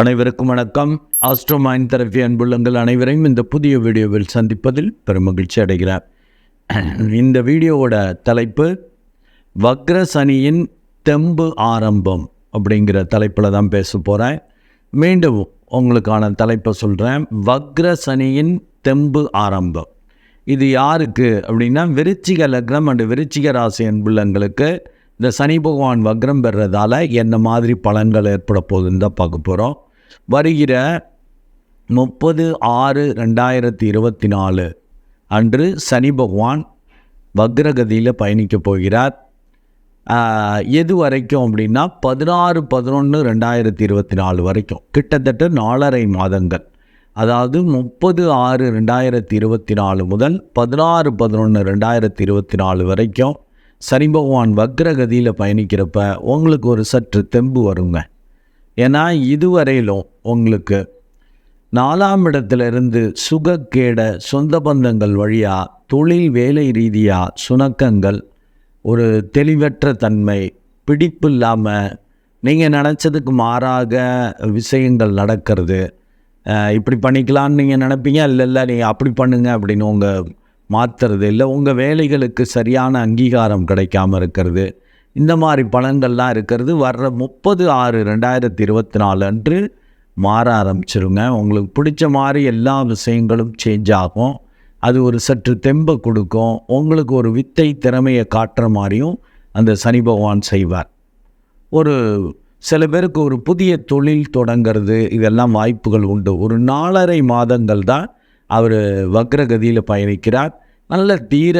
அனைவருக்கும் வணக்கம். ஆஸ்ட்ரோமைன் தெரபி அன்புள்ளங்கள் அனைவரையும் இந்த புதிய வீடியோவில் சந்திப்பதில் பெருமகிழ்ச்சி அடைகிறார் இந்த வீடியோவோட தலைப்பு வக்ர சனியின் தெம்பு ஆரம்பம் அப்படிங்கிற தலைப்பில் தான் பேச போகிறேன் மீண்டும் உங்களுக்கான தலைப்பை சொல்கிறேன் வக்ர சனியின் தெம்பு ஆரம்பம். இது யாருக்கு அப்படின்னா விருச்சிக லக்னம் அண்டு விருச்சிக ராசி அன்புள்ளங்களுக்கு இந்த சனி பகவான் வக்ரம் பெறதால என்ன மாதிரி பலன்கள் ஏற்பட போகுதுன்னு தான் பார்க்க போகிறோம் வருகிற முப்பது ஆறு ரெண்டாயிரத்தி இருபத்தி நாலு அன்று சனி பகவான் வக்ரகதியில் பயணிக்க போகிறார். எது வரைக்கும் அப்படின்னா பதினாறு பதினொன்று ரெண்டாயிரத்தி இருபத்தி நாலு வரைக்கும். கிட்டத்தட்ட நாலரை மாதங்கள். அதாவது முப்பது ஆறு ரெண்டாயிரத்தி இருபத்தி நாலு முதல் பதினாறு பதினொன்று ரெண்டாயிரத்தி இருபத்தி நாலு வரைக்கும் சனி பகவான் வக்ரகதியில் பயணிக்கிறப்ப உங்களுக்கு ஒரு சற்று தெம்பு வருங்க. ஏன்னா இதுவரையிலும் உங்களுக்கு நாலாம் இடத்திலிருந்து சுகக்கேட சொந்த பந்தங்கள் வழியாக தொழில் வேலை ரீதியாக சுணக்கங்கள் ஒரு தெளிவற்ற தன்மை பிடிப்பு இல்லாமல் நீங்கள் நினச்சதுக்கு மாறாக விஷயங்கள் நடக்கிறது. இப்படி பண்ணிக்கலான்னு நீங்கள் நினப்பீங்க? இல்லை இல்லை நீங்கள் அப்படி பண்ணுங்க அப்படின்னு உங்கள் மாற்றுறது இல்லை. உங்கள் வேலைகளுக்கு சரியான அங்கீகாரம் கிடைக்காம இருக்கிறது. இந்த மாதிரி பலன்கள்லாம் இருக்கிறது. வர்ற முப்பது ஆறு ரெண்டாயிரத்தி இருபத்தி நாலு அன்று மாற ஆரம்பிச்சிருங்க. உங்களுக்கு பிடிச்ச மாதிரி எல்லா விஷயங்களும் சேஞ்ச் ஆகும். அது ஒரு சற்று தெம்பை கொடுக்கும். உங்களுக்கு ஒரு வித்தை திறமையை காட்டுற மாதிரியும் அந்த சனி பகவான் செய்வார். ஒரு சில பேருக்கு ஒரு புதிய தொழில் தொடங்கிறது இதெல்லாம் வாய்ப்புகள் உண்டு. ஒரு நாலரை மாதங்கள் தான் அவர் வக்ரகதியில் பயணிக்கிறார். நல்ல தீர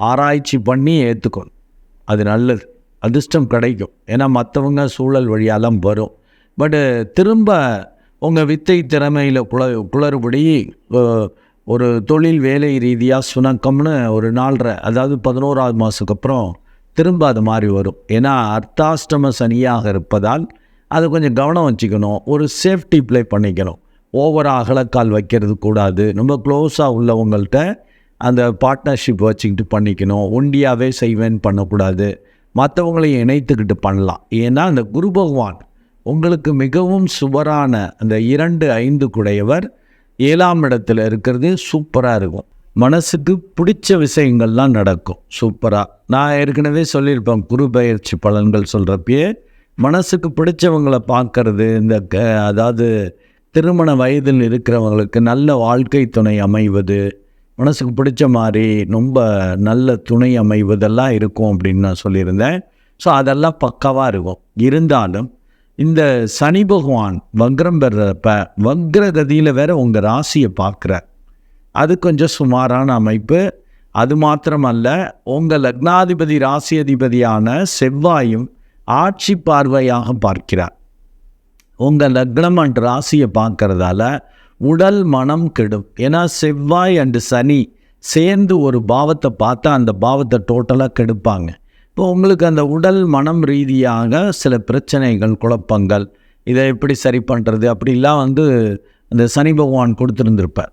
ஆராய்ச்சி பண்ணி ஏற்றுக்கணும் அது நல்லது. அதிர்ஷ்டம் கிடைக்கும். ஏன்னா மற்றவங்க சூழல் வழியாலாம் வரும். பட்டு திரும்ப உங்கள் வித்தை திறமையில் குள குளறுபடி ஒரு தொழில் வேலை ரீதியாக சுணக்கம்னு ஒரு நாலரை அதாவது பதினோராவது மாதத்துக்கு அப்புறம் திரும்ப அது மாதிரி வரும். ஏன்னா அர்த்தாஷ்டம சனியாக இருப்பதால் அது கொஞ்சம் கவனம் வச்சுக்கணும். ஒரு சேஃப்டி ப்ளே பண்ணிக்கணும். ஓவராக அகலக்கால் வைக்கிறது கூடாது. ரொம்ப க்ளோஸாக உள்ளவங்கள்ட்ட அந்த பார்ட்னர்ஷிப் வச்சுக்கிட்டு பண்ணிக்கணும். ஒண்டியாகவே செய்வேன்னு பண்ணக்கூடாது. மற்றவங்களையும் இணைத்துக்கிட்டு பண்ணலாம். ஏன்னா அந்த குரு பகவான் உங்களுக்கு மிகவும் சுவரான அந்த இரண்டு ஐந்து குடையவர் ஏழாம் இடத்துல இருக்கிறது சூப்பராக இருக்கும். மனசுக்கு பிடிச்ச விஷயங்கள்லாம் நடக்கும். சூப்பராக நான் ஏற்கனவே சொல்லியிருப்பேன் குரு பயிற்சி பலன்கள் சொல்கிறப்பயே மனசுக்கு பிடிச்சவங்களை பார்க்கறது இந்த க அதாவது திருமண வயதில் இருக்கிறவங்களுக்கு நல்ல வாழ்க்கை துணை அமைவது மனசுக்கு பிடிச்ச மாதிரி ரொம்ப நல்ல துணை அமைவதெல்லாம் இருக்கும் அப்படின்னு நான் சொல்லியிருந்தேன். ஸோ அதெல்லாம் பக்காவாக இருக்கும். இருந்தாலும் இந்த சனி பகவான் வக்ரம் பெறப்ப வக்ரகதியில் வேற உங்கள் ராசியை பார்க்குறார். அது கொஞ்சம் சுமாரான அமைப்பு. அது மாத்திரமல்ல உங்கள் லக்னாதிபதி ராசி அதிபதியான செவ்வாயும் ஆட்சி பார்வையாக பார்க்கிறார். உங்கள் லக்னம் அண்ட் ராசியை பார்க்கறதால உடல் மனம் கெடும். ஏன்னா செவ்வாய் அண்டு சனி சேர்ந்து ஒரு பாவத்தை பார்த்தா அந்த பாவத்தை டோட்டலாக கெடுப்பாங்க. இப்போ உங்களுக்கு அந்த உடல் மனம் ரீதியாக சில பிரச்சனைகள் குழப்பங்கள் இதை எப்படி சரி பண்ணுறது அப்படிலாம் வந்து இந்த சனி பகவான் கொடுத்துருந்துருப்பார்.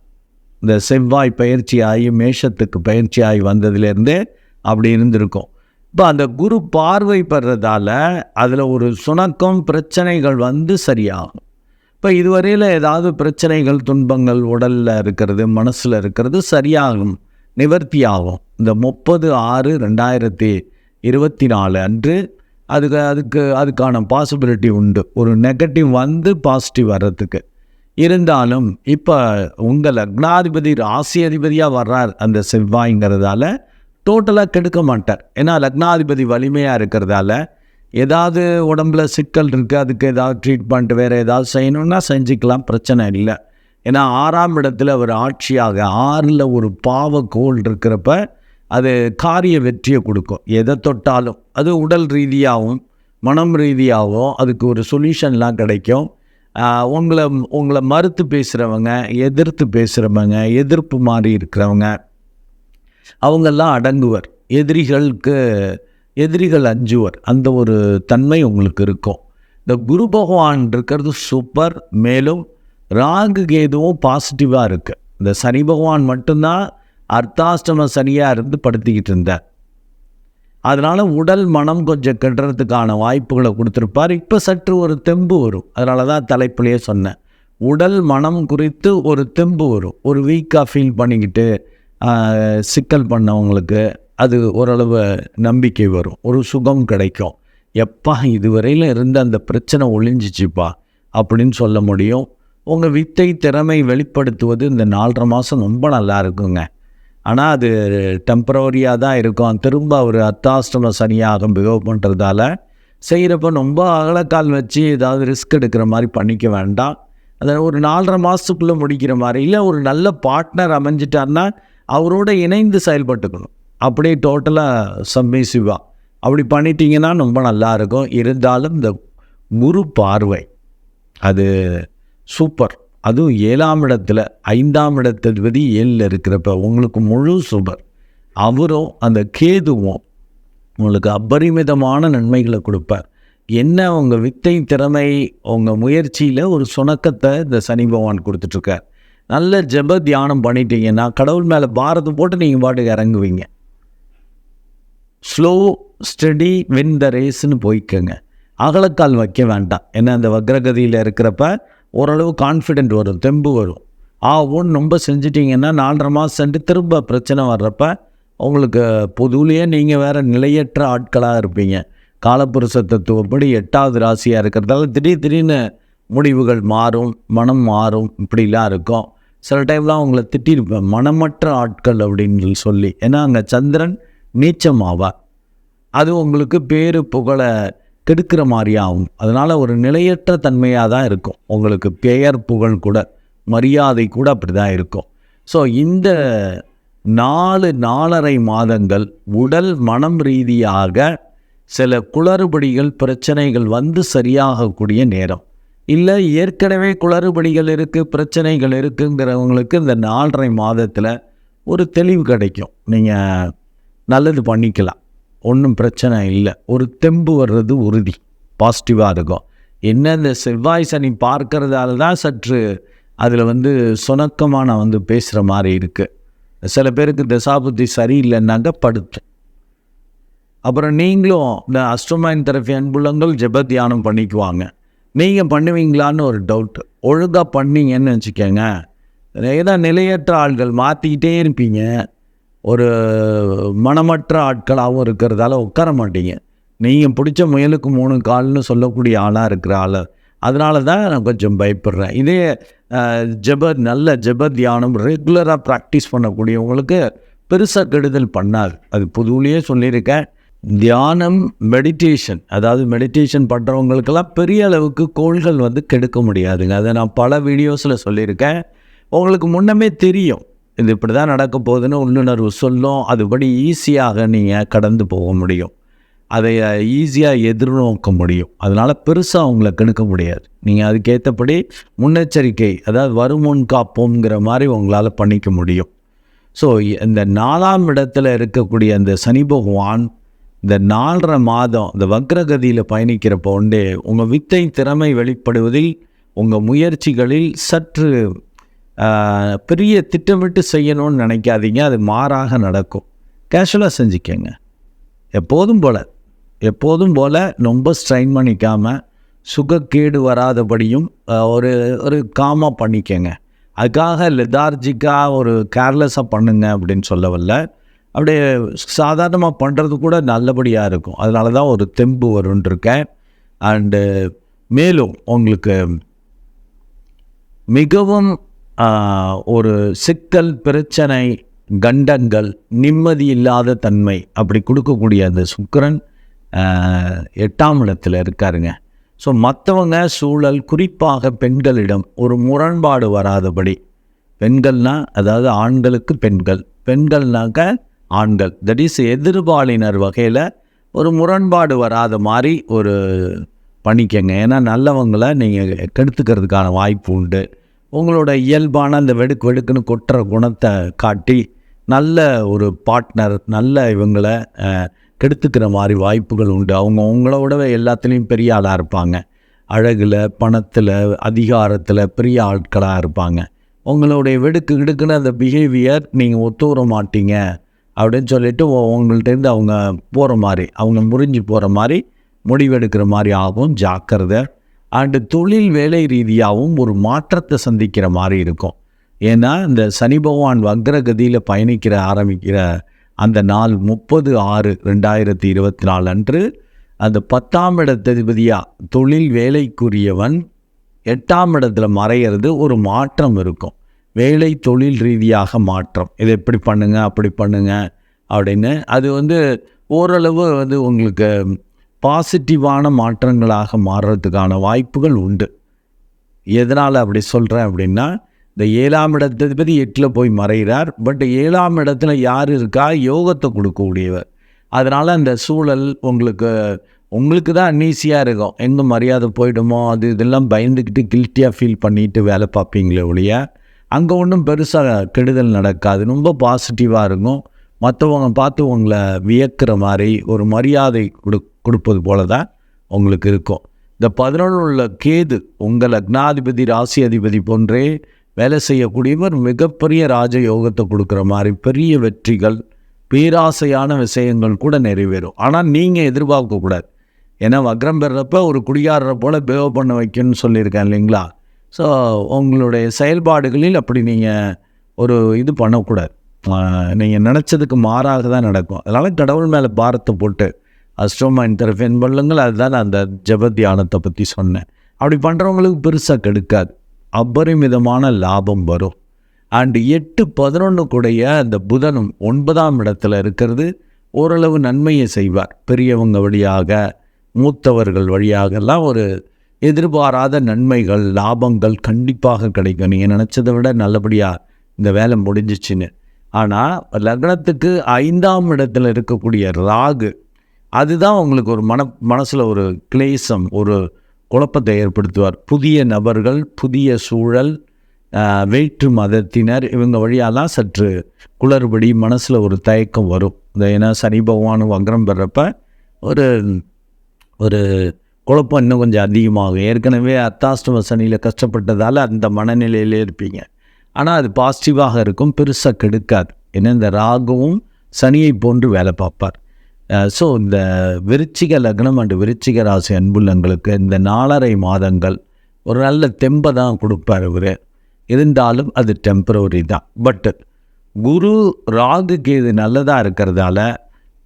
இந்த செவ்வாய் பயிற்சி ஆகி மேஷத்துக்கு பயிற்சி ஆகி வந்ததுலேருந்தே அப்படி இருந்திருக்கும். இப்போ அந்த குரு பார்வை பெறதால அதில் ஒரு சுணக்கம் பிரச்சனைகள் வந்து சரியாகும். இப்போ இதுவரையில் ஏதாவது பிரச்சனைகள் துன்பங்கள் உடலில் இருக்கிறது மனசில் இருக்கிறது சரியாகும் நிவர்த்தி ஆகும் இந்த முப்பது ஆறு ரெண்டாயிரத்தி இருபத்தி நாலு அன்று அதுக்கு அதுக்கு அதுக்கான பாசிபிலிட்டி உண்டு. ஒரு நெகட்டிவ் வந்து பாசிட்டிவ் வர்றதுக்கு. இருந்தாலும் இப்போ உங்கள் லக்னாதிபதி ராசி அதிபதியாக வர்றார் அந்த செவ்வாய்ங்கிறதால டோட்டலாக கெடுக்க மாட்டார். ஏன்னா லக்னாதிபதி வலிமையாக இருக்கிறதால ஏதாவது உடம்புல சிக்கல் இருக்குது அதுக்கு ஏதாவது ட்ரீட்மெண்ட் வேறு ஏதாவது செய்யணுன்னா செஞ்சுக்கலாம் பிரச்சனை இல்லை. ஏன்னா ஆறாம் இடத்துல அவர் ஆட்சியாக ஆறில் ஒரு பாவக்கோள் இருக்கிறப்ப அது காரிய வெற்றியை கொடுக்கும். எதை தொட்டாலும். அது உடல் ரீதியாகவும் மனம் ரீதியாகவும் அதுக்கு ஒரு சொல்யூஷன்லாம் கிடைக்கும். உங்களை உங்களை மறுத்து பேசுகிறவங்க எதிர்த்து பேசுகிறவங்க எதிர்ப்பு மாதிரி இருக்கிறவங்க அவங்கெல்லாம் அடங்குவர். எதிரிகளுக்கு எதிரிகள் அஞ்சுவர். அந்த ஒரு தன்மை உங்களுக்கு இருக்கும். இந்த குரு பகவான் இருக்கிறது சூப்பர் மேலும் ராகு கேதுவும் பாசிட்டிவாக இருக்குது இந்த சனி பகவான் மட்டும்தான் அர்த்தாஷ்டமம் சனியாக இருந்து படுத்திக்கிட்டு இருந்தார். அதனால் உடல் மனம் கொஞ்சம் கெடுறதுக்கான வாய்ப்புகளை கொடுத்துருப்பார். இப்போ சற்று ஒரு தெம்பு வரும். அதனால தான் தலைப்பிலேயே சொன்னேன். உடல் மனம் குறித்து ஒரு தெம்பு வரும். ஒரு வீக்காக ஃபீல் பண்ணிக்கிட்டு சிக்கல் பண்ணவங்களுக்கு அது ஓரளவு நம்பிக்கை வரும். ஒரு சுகம் கிடைக்கும். எப்பா இதுவரையில் இருந்த அந்த பிரச்சனை ஒழிஞ்சிச்சுப்பா அப்படின்னு சொல்ல முடியும். உங்கள் வித்தை திறமை வெளிப்படுத்துவது இந்த நாலரை மாதம் ரொம்ப நல்லா இருக்குங்க. ஆனால் அது டெம்பரவரியாக தான் இருக்கும். திரும்ப அவர் அத்தாஷ்டம சனியாக பிஹேவ் பண்ணுறதால செய்கிறப்ப ரொம்ப அகலக்கால் வச்சு ஏதாவது ரிஸ்க் எடுக்கிற மாதிரி பண்ணிக்க வேண்டாம். அதை ஒரு நாலரை மாதத்துக்குள்ளே முடிக்கிற மாதிரி. இல்லை ஒரு நல்ல பார்ட்னர் அமைஞ்சிட்டாருன்னா அவரோட இணைந்து செயல்பட்டுக்கணும். அப்படியே டோட்டலாக சப்மிசிவா அப்படி பண்ணிட்டீங்கன்னா ரொம்ப நல்லா இருக்கும். இருந்தாலும் இந்த குரு பார்வை அது சூப்பர். அதுவும் ஏழாம் இடத்துல ஐந்தாம் இடத்ததிபதி ஏழில் இருக்கிறப்ப உங்களுக்கு முழு சூப்பர் அவரும் அந்த கேதுவும் உங்களுக்கு அபரிமிதமான நன்மைகளை கொடுப்பார். என்ன உங்கள் வித்தை திறமை உங்கள் முயற்சியில் ஒரு சுணக்கத்தை இந்த சனி பகவான் கொடுத்துட்ருக்கார். நல்ல ஜெப தியானம் பண்ணிட்டீங்கன்னா கடவுள் மேலே பாரதம் போட்டு நீங்கள் பாட்டுக்கு இறங்குவீங்க. ஸ்லோ ஸ்டடி வின் த ரேஸ்னு போய்க்கோங்க. அகலக்கால் வைக்க வேண்டாம். ஏன்னா அந்த வக்ரகதியில் இருக்கிறப்ப ஓரளவு கான்ஃபிடென்ட் வரும் தெம்பு வரும். ஆ ஒன்று ரொம்ப செஞ்சிட்டிங்கன்னா நாலரை மாதம் சென்று திரும்ப பிரச்சனை வர்றப்ப உங்களுக்கு பொதுவிலேயே நீங்கள் வேறு நிலையற்ற ஆட்களாக இருப்பீங்க. காலப்புருஷ தத்துவப்படி எட்டாவது ராசியாக இருக்கிறதால திடீர் திடீர்னு முடிவுகள் மாறும் மனம் மாறும் இப்படிலாம் இருக்கும். சில டைம்லாம் அவங்கள திட்டிருப்பேன். மனமற்ற ஆட்கள் அப்படின்னு சொல்லி. ஏன்னா அங்கே சந்திரன் நீச்சம் ஆவார் அது உங்களுக்கு பேரு புகழை கெடுக்கிற மாதிரி ஆகும் அதனால் ஒரு நிலையற்ற தன்மையாக தான் இருக்கும். உங்களுக்கு பெயர் புகழ் கூட மரியாதை கூட அப்படி தான் இருக்கும். ஸோ இந்த நாலு நாலரை மாதங்கள் உடல் மனம் ரீதியாக சில குளறுபடிகள் பிரச்சனைகள் வந்து சரியாகக்கூடிய நேரம். இல்லை ஏற்கனவே குளறுபடிகள் இருக்குது பிரச்சனைகள் இருக்குங்கிறவங்களுக்கு இந்த நாலரை மாதத்தில் ஒரு தெளிவு கிடைக்கும். நீங்கள் நல்லது பண்ணிக்கலாம். ஒன்றும் பிரச்சனை இல்லை. ஒரு தெம்பு வர்றது உறுதி. பாசிட்டிவாக இருக்கும். என்ன இந்த செவ்வாய் சனி பார்க்கறதால தான் சற்று அதில் வந்து சுணக்கமாக நான் வந்து பேசுகிற மாதிரி இருக்குது சில பேருக்கு தசாபுத்தி சரியில்லைன்னாக்க படுத்து அப்புறம் நீங்களும் இந்த அஸ்ட்ரோமைன் தெரபி அன்புள்ளங்கள் ஜெப தியானம் பண்ணிக்குவாங்க. நீங்கள் பண்ணுவீங்களான்னு ஒரு டவுட் ஒழுங்காக பண்ணீங்கன்னு வச்சுக்கோங்க. ஏதோ நிலையற்ற ஆள்கள் மாற்றிக்கிட்டே இருப்பீங்க. ஒரு மனமற்ற ஆட்களாகவும் இருக்கிறதால உட்கார மாட்டீங்க. நீங்கள் பிடிச்ச முயலுக்கு மூணு கால்னு சொல்லக்கூடிய ஆளாக இருக்கிற ஆள். அதனால தான் நான் கொஞ்சம் பயப்படுறேன். இதே ஜப நல்ல ஜப தியானம் ரெகுலராக ப்ராக்டிஸ் பண்ணக்கூடியவங்களுக்கு பெருசாக கெடுதல் பண்ணாது. அது புதுவிலேயே சொல்லியிருக்கேன். தியானம் மெடிடேஷன் அதாவது மெடிடேஷன் பண்ணுறவங்களுக்கெல்லாம் பெரிய அளவுக்கு கோள்கள் வந்து கெடுக்க முடியாதுங்க. அதை நான் பல வீடியோஸில் சொல்லியிருக்கேன். உங்களுக்கு முன்னமே தெரியும். இது இப்படி தான் நடக்க போகுதுன்னு உள்ளுணர்வு சொல்லும். அதுபடி ஈஸியாக நீங்கள் கடந்து போக முடியும். அதை ஈஸியாக எதிர்நோக்க முடியும். அதனால் பெருசாக அவங்கள கெடுக்க முடியாது. நீங்கள் அதுக்கேற்றபடி முன்னெச்சரிக்கை அதாவது வருமுன் காப்போங்கிற மாதிரி உங்களால் பண்ணிக்க முடியும். ஸோ இந்த நாலாம் இடத்துல இருக்கக்கூடிய அந்த சனி பகவான் இந்த நாலரை மாதம் இந்த வக்ரகதியில் பயணிக்கிறப்போ உண்டே உங்கள் வித்தை திறமை வெளிப்படுவதில் உங்கள் முயற்சிகளில் சற்று பெரிய திட்டமிட்டு செய்யணும்னு நினைக்காதீங்க. அது மாறாக நடக்கும். கேஷுவலாக செஞ்சுக்கங்க. எப்போதும் போல். எப்போதும் போல் ரொம்ப ஸ்ட்ரைன் பண்ணிக்காமல் சுகக்கேடு வராதபடியும் ஒரு ஒரு காமாக பண்ணிக்கங்க. அதுக்காக லெதார்ஜிக்காக ஒரு கேர்லெஸ்ஸாக பண்ணுங்க அப்படின்னு சொல்ல வரல அப்படியே சாதாரணமாக பண்ணுறது கூட நல்லபடியாக இருக்கும். அதனால தான் ஒரு தெம்பு வரும்னு அண்டு மேலும் உங்களுக்கு மிகவும் ஒரு சிக்கல் பிரச்சனை கண்டங்கள் நிம்மதி இல்லாத தன்மை அப்படி கொடுக்கக்கூடிய அந்த சுக்கரன் எட்டாம் இடத்துல இருக்காருங்க. ஸோ மற்றவங்க சூழல் குறிப்பாக பெண்களிடம் ஒரு முரண்பாடு வராதபடி பெண்கள்னா அதாவது ஆண்களுக்கு பெண்கள் பெண்கள்னாக்க ஆண்கள். தட் இஸ் எதிர்பாலினர் வகையில் ஒரு முரண்பாடு வராத மாதிரி ஒரு பண்ணிக்கங்க ஏன்னா நல்லவங்களை நீங்கள் கெடுத்துக்கிறதுக்கான வாய்ப்பு உண்டு. உங்களோட இயல்பான அந்த வெடுக்கு வெடுக்குன்னு கொட்டுற குணத்தை காட்டி நல்ல ஒரு பார்ட்னர் நல்ல இவங்களை கெடுத்துக்கிற மாதிரி வாய்ப்புகள் உண்டு. அவங்க உங்களோட எல்லாத்துலேயும் பெரிய ஆளாக இருப்பாங்க. அழகில் பணத்தில் அதிகாரத்தில் பெரிய ஆட்களாக இருப்பாங்க. உங்களுடைய வெடுக்கு கிடுக்குன்னு அந்த பிஹேவியர் நீங்கள் ஒத்து வர மாட்டீங்க அப்படின்னு சொல்லிட்டு உங்கள்கிட்டருந்து அவங்க போகிற மாதிரி அவங்க முறிஞ்சு போகிற மாதிரி முடிவெடுக்கிற மாதிரி ஆகும். ஜாக்கிரதை. அண்டு தொழில் வேலை ரீதியாகவும் ஒரு மாற்றத்தை சந்திக்கிற மாதிரி இருக்கும். ஏன்னா இந்த சனி பகவான் வக்ரகதியில் பயணிக்கிற ஆரம்பிக்கிற அந்த நாள் முப்பது ஆறு ரெண்டாயிரத்தி இருபத்தி நாலு அன்று அந்த பத்தாம் இடத்ததிபதியாக தொழில் வேலைக்குரியவன் எட்டாம் இடத்துல மறையிறது ஒரு மாற்றம் இருக்கும். வேலை தொழில் ரீதியாக மாற்றம். இதை எப்படி பண்ணுங்கள் அப்படி பண்ணுங்கள் அப்படின்னு. அது வந்து ஓரளவு வந்து உங்களுக்கு பாசிட்டிவான மாற்றங்களாக மாறுறதுக்கான வாய்ப்புகள் உண்டு. எதனால் அப்படி சொல்கிறேன் அப்படின்னா இந்த ஏழாம் இடத்ததிபதி எட்டில் போய் மறைகிறார். பட் ஏழாம் இடத்துல யார் இருக்கா? யோகத்தை கொடுக்கக்கூடியவர். அதனால் அந்த சூழல் உங்களுக்கு உங்களுக்கு தான் அன்னீசியாக இருக்கும். எங்கே மரியாதை போயிடுமோ? அது இதெல்லாம் பயந்துக்கிட்டு கில்ட்டியாக ஃபீல் பண்ணிட்டு வேலை பார்ப்பீங்களே ஒழிய அங்கே ஒன்றும் பெருசாக கெடுதல் நடக்காது. ரொம்ப பாசிட்டிவாக இருக்கும். மற்றவங்க பார்த்து உங்களை வியக்கிற மாதிரி ஒரு மரியாதை கொடு கொடுப்பது போல தான் உங்களுக்கு இருக்கும். இந்த பதினொன்று உள்ள கேது உங்கள் லக்னாதிபதி ராசி அதிபதி போன்றே வேலை செய்யக்கூடியவர் மிகப்பெரிய ராஜ யோகத்தை கொடுக்குற மாதிரி பெரிய வெற்றிகள் பேராசையான விஷயங்கள் கூட நிறைவேறும். ஆனால் நீங்கள் எதிர்பார்க்கக்கூடாது ஏன்னா வக்ரம் பெறப்ப ஒரு குடியாரரை போல் பிஹேவ் பண்ண வைக்கணும்னு சொல்லியிருக்கேன் இல்லைங்களா? ஸோ உங்களுடைய செயல்பாடுகளில் அப்படி நீங்கள் ஒரு இது பண்ணக்கூடாது. நீங்கள் நினச்சதுக்கு மாறாக தான் நடக்கும். அதனால் கடவுள் மேலே பாரத்தை போட்டு அஸ்ட்ரோமா இன்டர்ஃபேன் பண்ணுங்கள் அதுதான் நான் அந்த ஜப தியானத்தை பற்றி சொன்னேன். அப்படி பண்ணுறவங்களுக்கு பெருசாக கெடுக்காது. அபரிமிதமான லாபம் வரும். அண்டு எட்டு பதினொன்று கூடைய அந்த புதனும் ஒன்பதாம் இடத்துல இருக்கிறது. ஓரளவு நன்மையை செய்வார். பெரியவங்க வழியாக மூத்தவர்கள் வழியாகலாம் ஒரு எதிர்பாராத நன்மைகள் லாபங்கள் கண்டிப்பாக கிடைக்கும். நீங்கள் நினச்சதை விட நல்லபடியாக இந்த வேலை முடிஞ்சிச்சின்னு. ஆனால் லக்னத்துக்கு ஐந்தாம் இடத்தில் இருக்கக்கூடிய ராகு அதுதான் உங்களுக்கு ஒரு மன மனசில் ஒரு கிளேசம் ஒரு குழப்பத்தை ஏற்படுத்துவார். புதிய நபர்கள் புதிய சூழல் வேற்று மதத்தினர் இவங்க வழியாலாம் சற்று குளறுபடி மனசில் ஒரு தயக்கம் வரும். ஏன்னா சனி பகவான் வக்ரம் பெறப்ப ஒரு ஒரு குழப்பம் இன்னும் கொஞ்சம் அதிகமாகும். ஏற்கனவே அத்தாஷ்டம சனியில் கஷ்டப்பட்டதால் அந்த மனநிலையிலே இருப்பீங்க. ஆனால் அது பாசிட்டிவாக இருக்கும் பெருசாக கெடுக்காது. ஏன்னா இந்த ராகுவும் சனியை போன்று வேலை பார்ப்பார். ஸோ இந்த விருச்சிக லக்னம் அண்டு விருச்சிக ராசி அன்புள்ளங்களுக்கு இந்த நாலரை மாதங்கள் ஒரு நல்ல தெம்பை தான் கொடுப்பார் இவர். இருந்தாலும் அது டெம்பரவரி தான். பட் குரு ராகுக்கு இது நல்லதாக இருக்கிறதால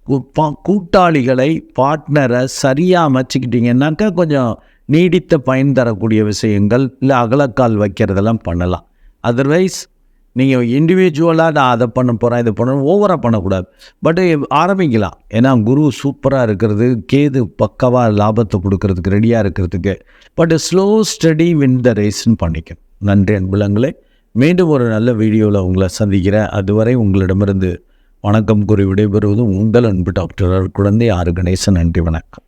கு- பா- கூட்டாளிகளை பார்ட்னரை சரியாக அமைச்சிக்கிட்டிங்கன்னாக்கா கொஞ்சம் நீடித்த பயன் தரக்கூடிய விஷயங்கள் இல்லை அகலக்கால் வைக்கிறதெல்லாம் பண்ணலாம். அதர்வைஸ் நீங்கள் இண்டிவிஜுவலாக நான் அதை பண்ண போகிறேன் இதை பண்ண ஓவராக பண்ணக்கூடாது. பட் ஆரம்பிக்கலாம் ஏன்னா குரு சூப்பராக இருக்கிறது கேது பக்கவாக லாபத்தை கொடுக்கறதுக்கு ரெடியாக இருக்கிறதுக்கு. But slow study win the ரேஸ்ன்னு பண்ணிக்கணும். நன்றி அன்புலங்களே. மீண்டும் ஒரு நல்ல வீடியோவில் உங்களை சந்திக்கிறேன். அதுவரை உங்களிடமிருந்து வணக்கம் கூறி விடைபெறுவது உங்கள் அன்பு டாக்டர் குழந்தை ஆறு கணேசன். நன்றி வணக்கம்.